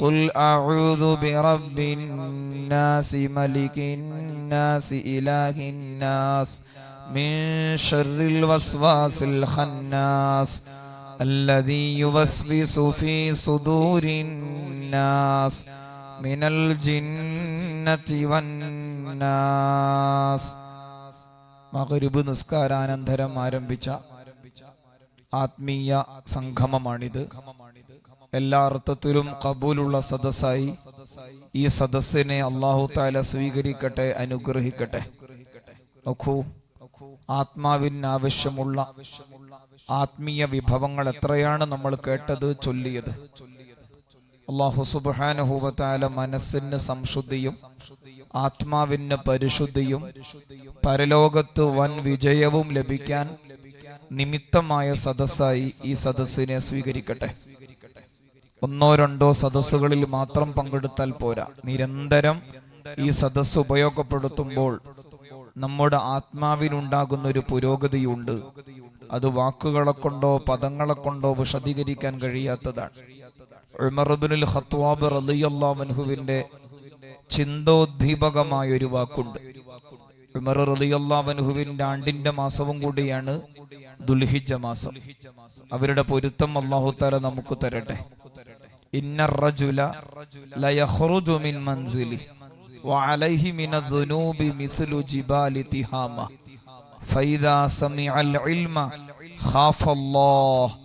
قل أعوذ برب الناس ملك الناس إله الناس من شر الوسواس الخناس الذي يوسوس في صدور الناس من الجنة والناس മകരിബ് നിസ്കാരാനന്തരം ആരംഭിച്ച ആത്മീയ സംഗമമാണിത് എല്ലാ അർത്ഥത്തിലും കബൂലുള്ള സദസ്സായി. ഈ സദസ്സിനെ അള്ളാഹു താല സ്വീകരിക്കട്ടെ അനുഗ്രഹിക്കട്ടെ. നോക്കൂ ആത്മാവിന് ആവശ്യമുള്ള ആത്മീയ വിഭവങ്ങൾ എത്രയാണ് നമ്മൾ കേട്ടത് ചൊല്ലിയത്. അള്ളാഹു സുബാനുഭൂവത്താല മനസ്സിന് സംശുദ്ധിയും ആത്മാവിന് പരിശുദ്ധിയും പരലോകത്ത് വൻ വിജയവും ലഭിക്കാൻ നിമിത്തമായ സദസ്സായി ഈ സദസ്സിനെ സ്വീകരിക്കട്ടെ. ഒന്നോ രണ്ടോ സദസ്സുകളിൽ മാത്രം പങ്കെടുത്താൽ പോരാ. നിരന്തരം ഈ സദസ്സ് ഉപയോഗപ്പെടുത്തുമ്പോൾ നമ്മുടെ ആത്മാവിനുണ്ടാകുന്ന ഒരു പുരോഗതിയുണ്ട്. അത് വാക്കുകളെ കൊണ്ടോ പദങ്ങളെ കൊണ്ടോ വിശദീകരിക്കാൻ കഴിയാത്തതാണ്. ഉമർബിനുൽ ചിന്തോദ്ദീപകമായ ഒരു വാക്കുണ്ട്. ഉമർ ആണ്ടിന്റെ മാസവും കൂടിയാണ് ദുൽഹിജ മാസം. അവരുടെ പൊരുത്തം അള്ളാഹുത്താല തല നമുക്ക് തരട്ടെ. إن الرجل لا يخرج من منزله وعليه من الذنوب مثل جبال تهامة. فإذا سمع العلم خاف الله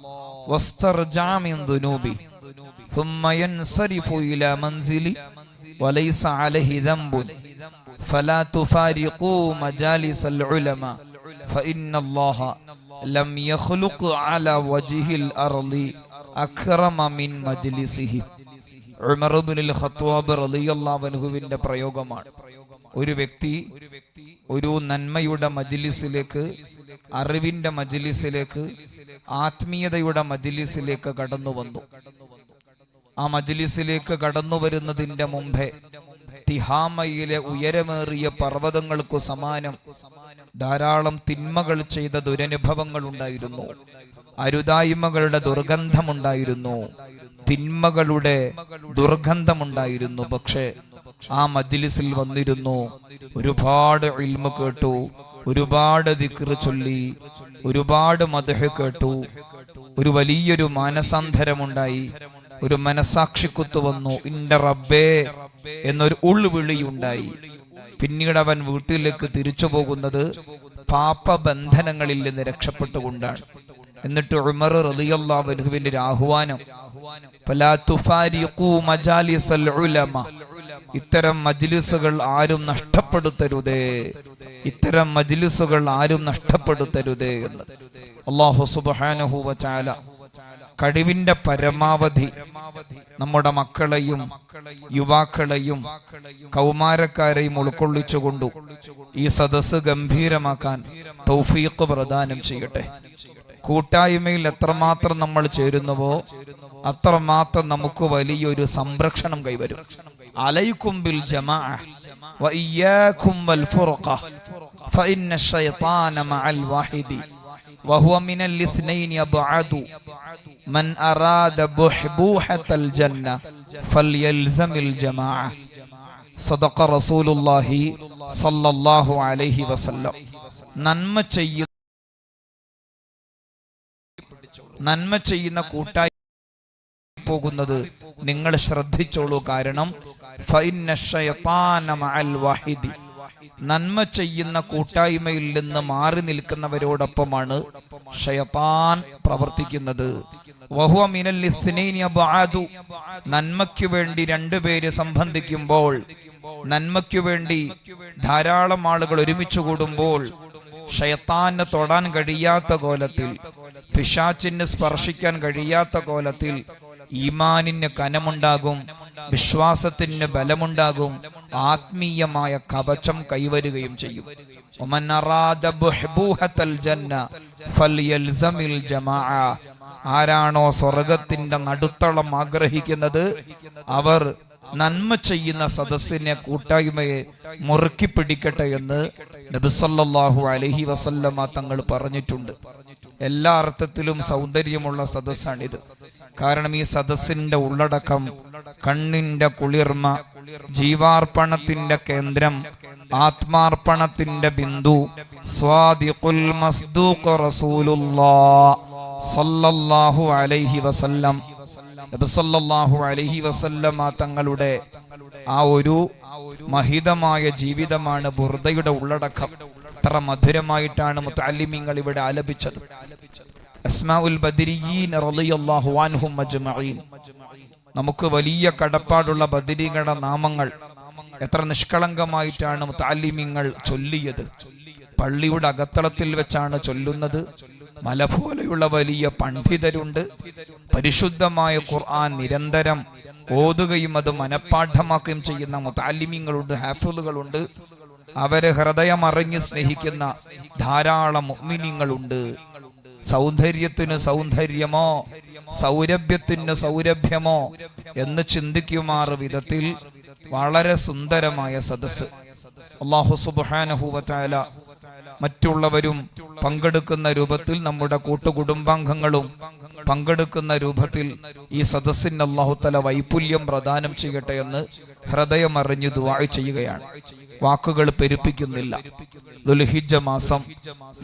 واسترجع من ذنوبه ثم ينصرف إلى منزله وليس عليه ذنب. فلا تفارقوا مجالس العلماء فإن الله لم يخلق على وجه الأرض അഖ്റമമിൻ റളിയല്ലാഹു പ്രയോഗമാണ്. ഒരു വ്യക്തി ഒരു നന്മയുടെ മജിലിസിലേക്ക് അറിവിന്റെ മജിലിസിലേക്ക് ആത്മീയതയുടെ മജിലിസിലേക്ക് കടന്നു വന്നു. ആ മജിലിസിലേക്ക് കടന്നു വരുന്നതിന്റെ മുമ്പേ തിഹാമയിലെ ഉയരമേറിയ പർവതങ്ങൾക്കു സമാനം ധാരാളം തിന്മകൾ ചെയ്ത ദുരനുഭവങ്ങൾ ഉണ്ടായിരുന്നു. അരുതായ്മകളുടെ ദുർഗന്ധമുണ്ടായിരുന്നു. തിന്മകളുടെ ദുർഗന്ധമുണ്ടായിരുന്നു. പക്ഷേ ആ മജ്ലിസിൽ വന്നിരുന്നു. ഒരുപാട് ഇൽമ കേട്ടു. ഒരുപാട് ദിക്ർ ചൊല്ലി. ഒരുപാട് മധുഹ കേട്ടു. ഒരു വലിയൊരു മാനസാന്തരമുണ്ടായി. ഒരു മനസാക്ഷിക്കുത്തു വന്നു. ഇന്റെ റബ്ബേ എന്നൊരു ഉൾവിളിയുണ്ടായി. പിന്നീട് അവൻ വീട്ടിലേക്ക് തിരിച്ചു പോകുന്നത് പാപബന്ധനങ്ങളിൽ നിന്ന് രക്ഷപ്പെട്ടുകൊണ്ടാണ്. എന്നിട്ട് ഉമർ റളിയല്ലാഹുവിന്റെ ഒരു ആഹ്വാനം ഇത്തരം മജ്ലിസുകൾ ആരും നഷ്ടപ്പെടുത്തരുതേ. ഇത്തരം മജ്ലിസുകൾ ആരും നഷ്ടപ്പെടുത്തരുതേ എന്ന്. അള്ളാഹു സുബ്ഹാനഹു വതആല കഴിവിന്റെ പരമാവധി നമ്മുടെ മക്കളെയും യുവാക്കളെയും കൗമാരക്കാരെയും ഉൾക്കൊള്ളിച്ചുകൊണ്ടു ഈ സദസ്സ് ഗംഭീരമാക്കാൻ തൗഫീഖ് പ്രദാനം ചെയ്യട്ടെ. കൂട്ടായ്മയിൽ എത്രമാത്രം നമ്മൾ ചേരുന്നുവോ അത്രമാത്രം നമുക്ക് വലിയൊരു സംരക്ഷണം കൈവരും. അലൈക്കുംബിൽ നന്മ ചെയ്യുന്ന നന്മ ചെയ്യുന്ന കൂട്ടായി പോകുന്നത് നിങ്ങൾ ശ്രദ്ധിച്ചോളൂ കാരണം. നന്മ ചെയ്യുന്ന കൂട്ടായ്മയിൽ നിന്ന് മാറി നിൽക്കുന്നവരോടൊപ്പമാണ് ഷയത്താൻ പ്രവർത്തിക്കുന്നത്. നന്മയ്ക്കു വേണ്ടി രണ്ടുപേര് സംബന്ധിക്കുമ്പോൾ നന്മയ്ക്കു വേണ്ടി ധാരാളം ആളുകൾ ഒരുമിച്ച് കൂടുമ്പോൾ ഷയത്താന് തൊടാൻ കഴിയാത്ത കോലത്തിൽ പിശാച്ചിന് സ്പർശിക്കാൻ കഴിയാത്ത കോലത്തിൽ ഈമാനിന് കനമുണ്ടാകും വിശ്വാസത്തിന് ബലമുണ്ടാകും ആത്മീയമായ കവചം കൈവരുകയും ചെയ്യും. ആരാണോ സ്വർഗത്തിന്റെ നടുത്തളം ആഗ്രഹിക്കുന്നത് അവർ നന്മ ചെയ്യുന്ന സദസ്സിനെ കൂട്ടായ്മയെ മുറുക്കി പിടിക്കട്ടെ എന്ന് നബിസല്ലാഹു അലഹി വസല്ലമ തങ്ങൾ പറഞ്ഞിട്ടുണ്ട് എല്ലാ അർത്ഥത്തിലും സൗന്ദര്യമുള്ള സദസ്സാണിത്. കാരണം ഈ സദസ്സിന്റെ ഉള്ളടക്കം കണ്ണിന്റെ കുളിർമ ജീവാർപ്പണത്തിന്റെ കേന്ദ്രം ആത്മാർപ്പണത്തിന്റെ ബിന്ദു സ്വാദിഖുൽ റസൂലുള്ളാ സല്ലല്ലാഹു അലൈഹി വസല്ലം. വസല്ലമ തങ്ങളുടെ ആ ഒരു മഹിതമായ ജീവിതമാണ് ബുർദയുടെ ഉള്ളടക്കം. അത്ര മധുരമായിട്ടാണ് മുത്തലിമിങ്ങൾ ഇവിടെ ആലപിച്ചത്. അസ്മാഉൽ നമുക്ക് വലിയ കടപ്പാടുള്ള ബദിരികളുടെ നാമങ്ങൾ എത്ര നിഷ്കളങ്കമായിട്ടാണ് മുത്താലിമിങ്ങൾ ചൊല്ലിയത്. പള്ളിയുടെ അകത്തളത്തിൽ വെച്ചാണ് ചൊല്ലുന്നത്. മല പോലെയുള്ള വലിയ പണ്ഡിതരുണ്ട്. പരിശുദ്ധമായ ഖുർആൻ നിരന്തരം ഓതുകയും അത് മനഃപ്പാഠമാക്കുകയും ചെയ്യുന്ന മുത്താലിമിങ്ങളുണ്ട് ഹാഫിളുകളുണ്ട്. അവരെ ഹൃദയമറിഞ്ഞ് സ്നേഹിക്കുന്ന ധാരാളം മുഗ്മിനിങ്ങളുണ്ട് സൗന്ദര്യത്തിന് സൗന്ദര്യമോ സൗരഭ്യത്തിന് സൗരഭ്യമോ എന്ന് ചിന്തിക്കുമാറ് വിധത്തിൽ വളരെ സുന്ദരമായ സദസ് അള്ളാഹു സുബാനഹുവല മറ്റുള്ളവരും പങ്കെടുക്കുന്ന രൂപത്തിൽ നമ്മുടെ കൂട്ടുകുടുംബാംഗങ്ങളും പങ്കെടുക്കുന്ന രൂപത്തിൽ ഈ സദസ്സിന് അള്ളാഹുത്തല വൈപുല്യം പ്രദാനം ചെയ്യട്ടെ എന്ന് ഹൃദയം അറിഞ്ഞു ദുവാ ചെയ്യുകയാണ്. വാക്കുകൾ പെരുപ്പിക്കുന്നില്ല. ദുൽഹിജ മാസം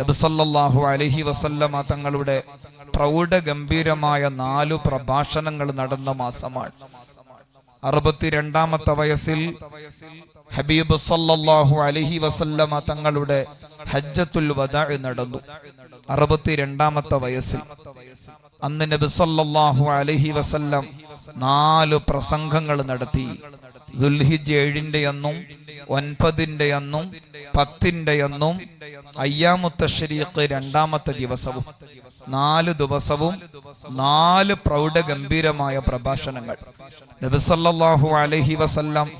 നബിസല്ലാഹു അലഹി വസല്ലമ തങ്ങളുടെ പ്രൗഢ ഗംഭീരമായ നാലു പ്രഭാഷണങ്ങൾ നടന്ന മാസമാണ്. അറുപത്തിരണ്ടാമത്തെ വയസ്സിൽ ഹബീബ് സല്ലാഹു അലഹി വസല്ലമ തങ്ങളുടെ ഹജ്ജത്തുൽ വദാ നടന്നു. അറുപത്തിരണ്ടാമത്തെ വയസ്സിൽ അന്ന് നബി സല്ലല്ലാഹു അലഹി വസല്ലം നാലു പ്രസംഗങ്ങൾ നടത്തി. ദുൽഹിജ് ഏഴിന്റെ അന്നും ഒൻപതിന്റെ അന്നും പത്തിന്റെ അന്നും അയ്യാമുത്തശ്ശരീഖ് രണ്ടാമത്തെ ദിവസവും നാല് ദിവസവും നാല് പ്രൗഢഗംഭീരമായ പ്രഭാഷണങ്ങൾ. നബിസല്ലാഹു അലഹി വസല്ലം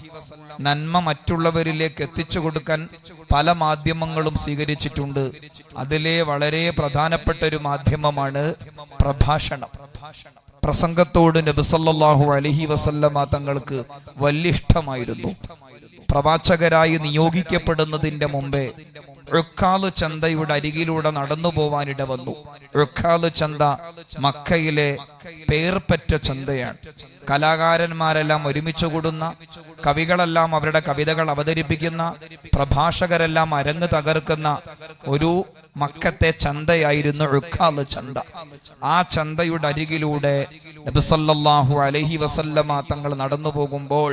നന്മ മറ്റുള്ളവരിലേക്ക് എത്തിച്ചു കൊടുക്കാൻ പല മാധ്യമങ്ങളും സ്വീകരിച്ചിട്ടുണ്ട്. അതിലെ വളരെ പ്രധാനപ്പെട്ട ഒരു മാധ്യമമാണ് പ്രഭാഷണം പ്രഭാഷണം. പ്രസംഗത്തോട് നബിസല്ലാഹു അലഹി വസല്ലമ തങ്ങൾക്ക് വലിയ ഇഷ്ടമായിരുന്നു പ്രവാചകരായി നിയോഗിക്കപ്പെടുന്നതിന്റെ മുമ്പേ റുക്കാൽ ചന്തയുടെ അരികിലൂടെ നടന്നു പോവാനിട വന്നു. റുക്കാൽ ചന്ത മക്കയിലെ പേർപ്പറ്റ ചന്തയാണ്. കലാകാരന്മാരെല്ലാം ഒരുമിച്ച് കൂടുന്ന കവികളെല്ലാം അവരുടെ കവിതകൾ അവതരിപ്പിക്കുന്ന പ്രഭാഷകരെല്ലാം അരങ്ങ് തകർക്കുന്ന ഒരു മക്കത്തെ ചന്തയായിരുന്നു ഉഖാൽ ചന്ത. ആ ചന്തയുടെ അരികിലൂടെ നബിസല്ലാഹു അലഹി വസല്ലമ തങ്ങൾ നടന്നു പോകുമ്പോൾ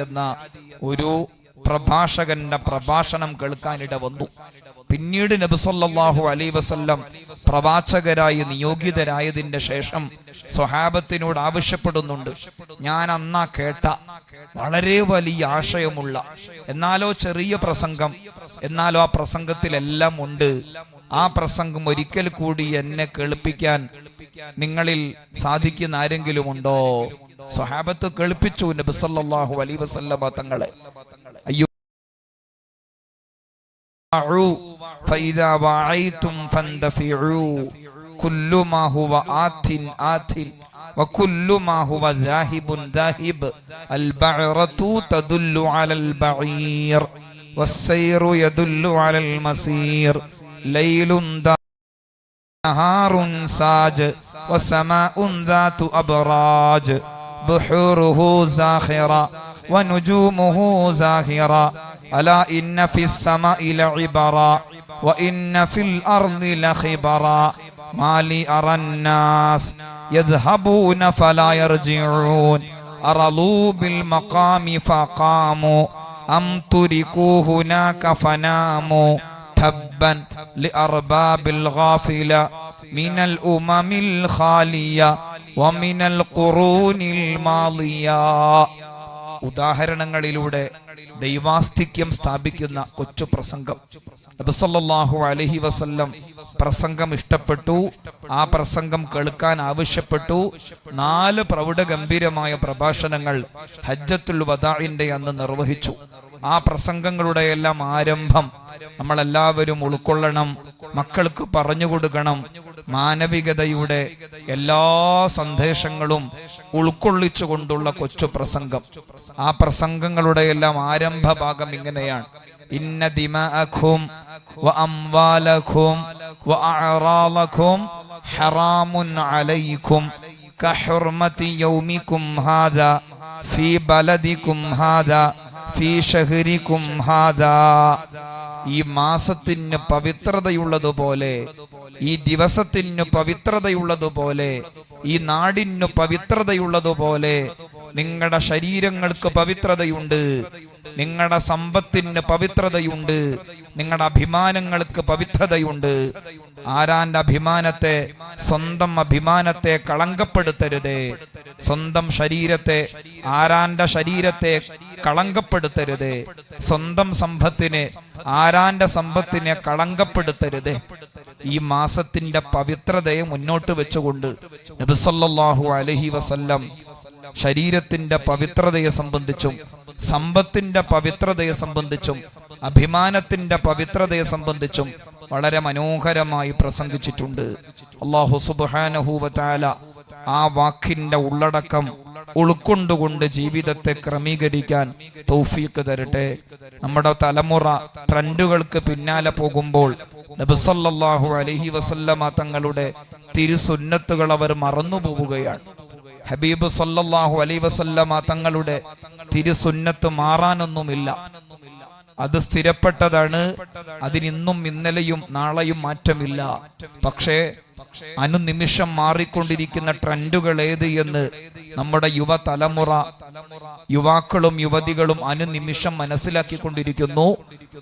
എന്ന ഒരു പ്രഭാഷകന്റെ പ്രഭാഷണം കേൾക്കാനിട വന്നു പിന്നീട് നബിസൊല്ലാഹു അലൈ വസല്ലം പ്രവാചകരായി നിയോഗിതരായതിന്റെ ശേഷം സ്വഹാബത്തിനോട് ആവശ്യപ്പെടുന്നുണ്ട്. ഞാൻ അന്നാ കേട്ട വളരെ വലിയ ആശയമുള്ള എന്നാലോ ചെറിയ പ്രസംഗം എന്നാലോ ആ പ്രസംഗത്തിലെല്ലാം ഉണ്ട്. ആ പ്രസംഗം ഒരിക്കൽ കൂടി എന്നെ കേൾപ്പിക്കാൻ നിങ്ങളിൽ സാധിക്കുന്ന ആരെങ്കിലും ഉണ്ടോ? സ്വഹാബത്ത് കേൾപ്പിച്ചു നബി അലൈ വസല്ലമ തങ്ങളെ. فإذا وعيتم فاندفعوا. كل ما هو آت آت. وكل ما هو ذاهب ذاهب. البعرة تدل على البعير والسير يدل على المسير. ليل نهار ساج وسماء ذات أبراج. بحوره زاخرة ونجومه زاهرة ألا إن في السماء لعبرا وإن في الأرض لخبرا ما لي أرى الناس يذهبون فلا يرجعون ارلوا بالمقام فقاموا أم تركوا هناك فناموا تبا لأرباب الغافلة من الأمم الخالية ومن القرون الماضية ഉദാഹരണങ്ങളിലൂടെ ദൈവാസ്തിക്യം സ്ഥാപിക്കുന്ന കൊച്ചു പ്രസംഗം. നബിസല്ലാഹു അലഹി വസല്ലം പ്രസംഗം ഇഷ്ടപ്പെട്ടു. ആ പ്രസംഗം കേൾക്കാൻ ആവശ്യപ്പെട്ടു. നാല് പ്രൗഢഗംഭീരമായ പ്രഭാഷണങ്ങൾ ഹജ്ജത്തുൽ വദാഇന്റെ അന്ന് നിർവഹിച്ചു. ആ പ്രസംഗങ്ങളുടെ എല്ലാം ആരംഭം നമ്മളെല്ലാവരും ഉൾക്കൊള്ളണം മക്കൾക്ക് പറഞ്ഞു കൊടുക്കണം മാനവികതയുടെ എല്ലാ സന്ദേശങ്ങളും ഉൾക്കൊള്ളിച്ചുകൊണ്ടുള്ള കൊച്ചു പ്രസംഗം. ആ പ്രസംഗങ്ങളുടെ എല്ലാം ആരംഭ ഭാഗം ഇങ്ങനെയാണ്. ഇന്ന ദിമഅഖും വ അംവാലഖും വ അഅറാലഖും ഹറാമുൻ അലൈക്കും കഹുർമതി യൗമിക്കും ഹാദാ ഫീ ഹാദാ ഫീ ഹാദാ. ഈ മാസത്തിന് പവിത്രതയുള്ളതുപോലെ ഈ ദിവസത്തിന് പവിത്രതയുള്ളതുപോലെ ഈ നാടിന് പവിത്രതയുള്ളതുപോലെ നിങ്ങളുടെ ശരീരങ്ങൾക്ക് പവിത്രതയുണ്ട്. നിങ്ങളുടെ സമ്പത്തിന് പവിത്രതയുണ്ട്. നിങ്ങളുടെ അഭിമാനങ്ങൾക്ക് പവിത്രതയുണ്ട്. ആരാന്റെ അഭിമാനത്തെ സ്വന്തം അഭിമാനത്തെ കളങ്കപ്പെടുത്തരുതേ. സ്വന്തം ശരീരത്തെ ആരാന്റെ ശരീരത്തെ കളങ്കപ്പെടുത്തരുതേ. സ്വന്തം സമ്പത്തിനെ ആരാന്റെ സമ്പത്തിനെ കളങ്കപ്പെടുത്തരുതേ. ഈ മാസത്തിന്റെ പവിത്രതയെ മുന്നോട്ട് വെച്ചുകൊണ്ട് നബിസല്ലാഹു അലഹി വസല്ലം ശരീരത്തിന്റെ പവിത്രതയെ സംബന്ധിച്ചും സമ്പത്തിന്റെ പവിത്രതയെ സംബന്ധിച്ചും അഭിമാനത്തിന്റെ പവിത്രതയെ സംബന്ധിച്ചും വളരെ മനോഹരമായി പ്രസംഗിച്ചിട്ടുണ്ട്. അള്ളാഹു സുബാനഹൂവത്താല ആ വാക്കിന്റെ ഉള്ളടക്കം ഉൾക്കൊണ്ടുകൊണ്ട് ജീവിതത്തെ ക്രമീകരിക്കാൻ തൗഫീക്ക് തരട്ടെ. നമ്മുടെ തലമുറ ട്രെൻഡുകൾക്ക് പിന്നാലെ പോകുമ്പോൾ നബിസല്ലാഹു അലഹി വസല്ലമ തങ്ങളുടെ തിരുസുന്നത്തുകൾ അവർ മറന്നു പോവുകയാണ് ഹബീബ് സല്ലാഹു അലൈ വസല്ലമ തങ്ങളുടെ തിരുസുന്നത്ത് മാറാനൊന്നുമില്ല. അത് സ്ഥിരപ്പെട്ടതാണ്. അതിനിന്നും ഇന്നലെയും നാളെയും മാറ്റമില്ല. പക്ഷേ അനുനിമിഷം മാറിക്കൊണ്ടിരിക്കുന്ന ട്രെൻഡുകൾ ഏത് എന്ന് നമ്മുടെ യുവതലമുറ യുവാക്കളും യുവതികളും അനുനിമിഷം മനസ്സിലാക്കിക്കൊണ്ടിരിക്കുന്നു.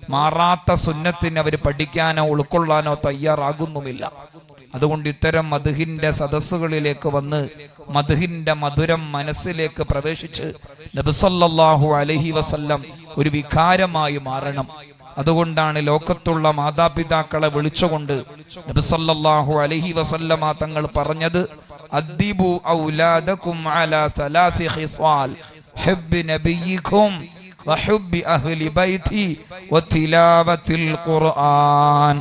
മാറാത്ത സുന്നത്തിന് അവർ പഠിക്കാനോ ഉൾക്കൊള്ളാനോ തയ്യാറാകുന്നുമില്ല. അതുകൊണ്ട് ഇത്തരം മധുഹിന്റെ സദസ്സുകളിലേക്ക് വന്ന് മധുഹിന്റെ മധുരം മനസ്സിലേക്ക് പ്രവേശിച്ച് നബിസല്ലാഹു അലഹി വസല്ലം ഒരു വികാരമായി മാറണം. അതുകൊണ്ടാണ് ലോകത്തുള്ള മാതാപിതാക്കളെ വിളിച്ചുകൊണ്ട് നബിസല്ലാഹു അലഹി വസല്ലമ തങ്ങൾ പറഞ്ഞത് അദ്ദിബു ഔലാദകും അലാ ഖിസ്വാൽ ഹബ്ബി അഹ്ലി ബൈതി ഖുർആൻ.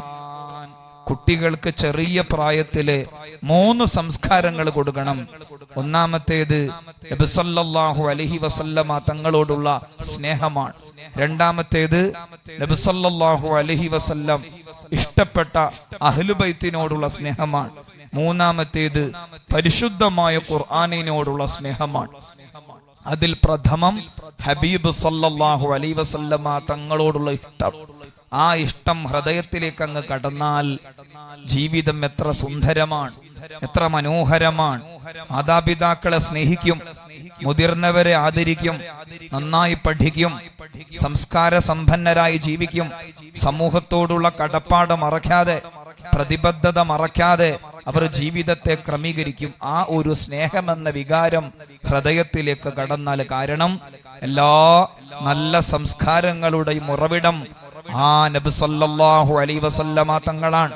കുട്ടികൾക്ക് ചെറിയ പ്രായത്തിൽ മൂന്ന് സംസ്കാരങ്ങൾ കൊടുക്കണം. ഒന്നാമത്തേത് നബിസല്ലാഹു അലഹി വസല്ലമ തങ്ങളോടുള്ള സ്നേഹമാണ്. രണ്ടാമത്തേത് നബിസല്ലാഹു അലഹി വസല്ലം ഇഷ്ടപ്പെട്ട അഹ്ലുബൈത്തിനോടുള്ള സ്നേഹമാണ്. മൂന്നാമത്തേത് പരിശുദ്ധമായ ഖുർആാനിനോടുള്ള സ്നേഹമാണ്. അതിൽ പ്രഥമം ഹബീബ് സല്ലാഹു അലൈ വസല്ലമ തങ്ങളോടുള്ള ഇഷ്ടം. ആ ഇഷ്ടം ഹൃദയത്തിലേക്ക് അങ്ങ് കടന്നാൽ ജീവിതം എത്ര സുന്ദരമാണ് എത്ര മനോഹരമാണ്. മാതാപിതാക്കളെ സ്നേഹിക്കും മുതിർന്നവരെ ആദരിക്കും നന്നായി പഠിക്കും സംസ്കാര സമ്പന്നരായി ജീവിക്കും. സമൂഹത്തോടുള്ള കടപ്പാട് മറക്കാതെ പ്രതിബദ്ധത മറക്കാതെ അവർ ജീവിതത്തെ ക്രമീകരിക്കും. ആ ഒരു സ്നേഹമെന്ന വികാരം ഹൃദയത്തിലേക്ക് കടന്നാൽ കാരണം എല്ലാ നല്ല സംസ്കാരങ്ങളുടെയും ഉറവിടം ആ നബി സല്ലല്ലാഹു അലൈഹി വസല്ലമ തങ്ങളാണ്.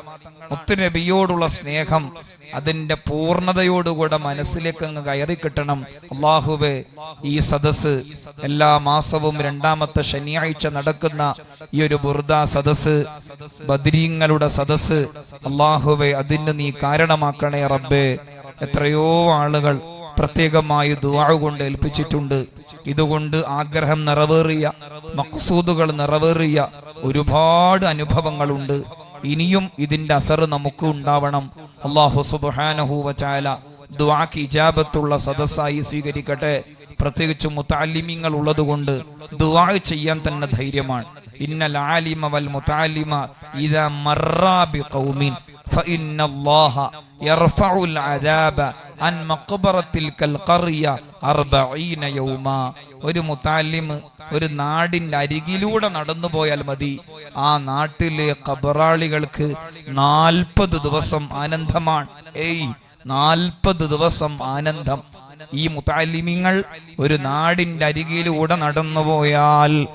മുത്തുനബിയോടുള്ള സ്നേഹം അതിന്റെ പൂർണതയോടുകൂടെ മനസ്സിലേക്ക് അങ്ങ് കയറി കിട്ടണം. അള്ളാഹുബെ ഈ സദസ് എല്ലാ മാസവും രണ്ടാമത്തെ ശനിയാഴ്ച നടക്കുന്ന ഈ ഒരു ബുർദ സദസ് ബദരീങ്ങളുടെ സദസ് അള്ളാഹുബെ അതിന് നീ കാരണമാക്കണേ റബ്ബേ. എത്രയോ ആളുകൾ പ്രത്യേകമായി ദുആ കൊണ്ട് ഏൽപ്പിച്ചിട്ടുണ്ട്. ഇതുകൊണ്ട് ആഗ്രഹം നിറവേറിയ മക്സൂദുകൾ നിറവേറിയ ഒരുപാട് അനുഭവങ്ങളുണ്ട്. ഇനിയും ഇതിന്റെ അസർ നമുക്ക് ഉണ്ടാവണം. അള്ളാഹു സുബാനഹൂവ ചാല ദ്വാക്ക് ഇജാബത്തുള്ള സദസ്സായി സ്വീകരിക്കട്ടെ. പ്രത്യേകിച്ച് ഉള്ളത് ഉള്ളതുകൊണ്ട് ദുവാ ചെയ്യാൻ തന്നെ ധൈര്യമാണ്. ഇന്നൽ ആലിമ വൽ ഫഇന്നല്ലാഹ യർഫഉൽ അദാബ ഒരു മുത്താലിമ് ഒരു നാടിന്റെ അരികിലൂടെ നടന്നു പോയാൽ മതി. ആ നാട്ടിലെ കബറാളികൾക്ക് നാൽപ്പത് ദിവസം ആനന്ദമാണ്. ഏയ് നാൽപ്പത് ദിവസം ആനന്ദം. ഈ മുത്താലിമിങ്ങൾ ഒരു നാടിന്റെ അരികിലൂടെ നടന്നുപോയാൽ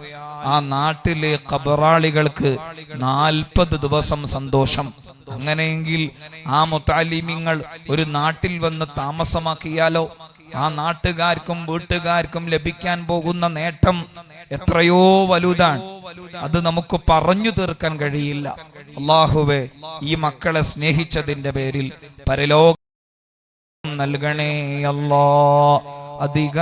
ആ നാട്ടിലെ കബറാളികൾക്ക് നാൽപ്പത് ദിവസം സന്തോഷം. അങ്ങനെയെങ്കിൽ ആ മുത്താലിമിങ്ങൾ ഒരു നാട്ടിൽ വന്ന് താമസമാക്കിയാലോ? ആ നാട്ടുകാർക്കും വീട്ടുകാർക്കും ലഭിക്കാൻ പോകുന്ന നേട്ടം എത്രയോ വലുതാണ്. അത് നമുക്ക് പറഞ്ഞു തീർക്കാൻ കഴിയില്ല. അള്ളാഹുവെ ഈ മക്കളെ സ്നേഹിച്ചതിന്റെ പേരിൽ പരലോക നൽകണേ അല്ലാ. അധിക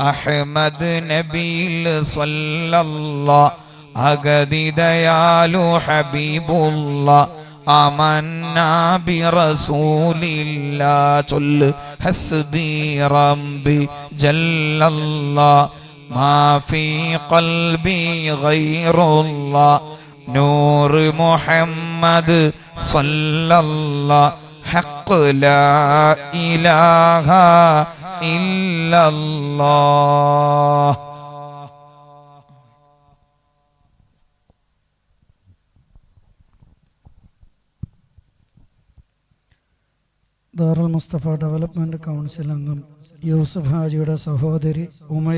أحمد نبيل صلى الله. اغدي ديالو حبيب الله. آمنا برسول الله. تل حسبي ربي جل الله. ما في قلبي غير الله. نور محمد صلى الله. حق لا إله الا الله إلا الله ദാറുൽ മുസ്തഫ ഡെവലപ്മെന്റ് കൗൺസിൽ അംഗം യൂസഫ് ഹാജിയുടെ സഹോദരി ഉമയ